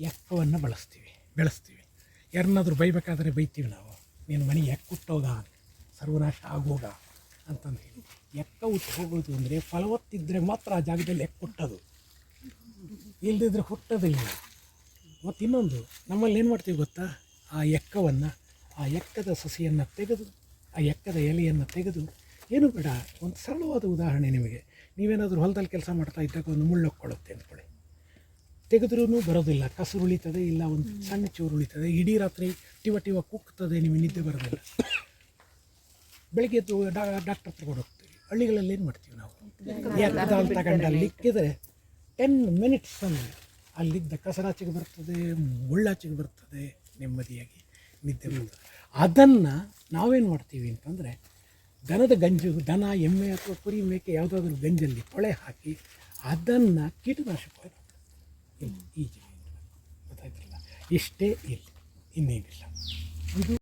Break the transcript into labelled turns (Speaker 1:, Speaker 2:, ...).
Speaker 1: ಎಕ್ಕವನ್ನು ಬಳಸ್ತೀವಿ? ಬೆಳೆಸ್ತೀವಿ. ಯಾರನ್ನಾದರೂ ಬೈಬೇಕಾದ್ರೆ ಬೈತೀವಿ ನಾವು. ನೀನು ಮನೆ ಎಕ್ಕ ಸರ್ವನಾಶ ಆಗೋಗ ಅಂತಂದು ಹೇಳಿ. ಎಕ್ಕ ಹುಟ್ಟು ಹೋಗೋದು ಅಂದರೆ ಫಲವತ್ತಿದ್ದರೆ ಮಾತ್ರ ಆ ಜಾಗದಲ್ಲಿ ಎಕ್ಕ ಹುಟ್ಟೋದು? ಇಲ್ಲದಿದ್ರೆ ಹುಟ್ಟೋದಿಲ್ಲ. ಮತ್ತು ಇನ್ನೊಂದು, ನಮ್ಮಲ್ಲಿ ಏನು ಮಾಡ್ತೀವಿ ಗೊತ್ತಾ? ಆ ಎಕ್ಕವನ್ನು ಆ ಎಕ್ಕದ ಸಸಿಯನ್ನು ತೆಗೆದು, ಆ ಎಕ್ಕದ ಎಲೆಯನ್ನು ತೆಗೆದು, ಏನು ಬೇಡ, ಒಂದು ಸರಳವಾದ ಉದಾಹರಣೆ ನಿಮಗೆ. ನೀವೇನಾದರೂ ಹೊಲದಲ್ಲಿ ಕೆಲಸ ಮಾಡ್ತಾ ಇದ್ದಾಗ ಒಂದು ಮುಳ್ಳು ಕೊಡುತ್ತೆ ಅಂದ್ಕೊಳ್ಳಿ. ತೆಗೆದ್ರೂ ಬರೋದಿಲ್ಲ. ಕಸರು ಉಳಿತದೆ ಇಲ್ಲ ಒಂದು ಸಣ್ಣ ಚೂರು ಉಳಿತದೆ. ಇಡೀ ರಾತ್ರಿ ಟಿವ ಟಿವ ಕುಗ್ತದೆ ನಿಮಗೆ ನಿದ್ದೆ ಬರೋದಿಲ್ಲ. ಬೆಳಿಗ್ಗೆ ಎದ್ದು ಡಾ ಡಾಕ್ಟರ್ ತಗೊಂಡು ಹೋಗ್ತೀವಿ. ಹಳ್ಳಿಗಳಲ್ಲಿ ಏನು ಮಾಡ್ತೀವಿ ನಾವು? ಎಕ್ಕದಾಲ್ ತಗೊಂಡು ಅಲ್ಲಿ ಇಕ್ಕಿದರೆ ಟೆನ್ ಮಿನಿಟ್ಸಲ್ಲಿ ಅಲ್ಲಿದ್ದ ಕಸರಾಚೆಗೆ ಬರ್ತದೆ ಮುಳ್ಳಾಚೆಗೆ ಬರ್ತದೆ ನೆಮ್ಮದಿಯಾಗಿ ನಿದ್ದೆ ಬರ್ತದೆ. ಅದನ್ನು ನಾವೇನು ಮಾಡ್ತೀವಿ ಅಂತಂದರೆ ದನದ ಗಂಜು ದನ ಎಮ್ಮೆ ಅಥವಾ ಕುರಿ ಮೇಕೆ ಯಾವುದಾದ್ರೂ ಗಂಜಲ್ಲಿ ಕೊಳೆ ಹಾಕಿ ಅದನ್ನು ಕೀಟನಾಶಕವಾಗಿ ಇಲ್ಲಿ ಈ ಜೀವಿ ಗೊತ್ತಾಯ್ತಿಲ್ಲ? ಇಷ್ಟೇ ಇಲ್ಲಿ ಇನ್ನೇನಿಲ್ಲ. ಇದು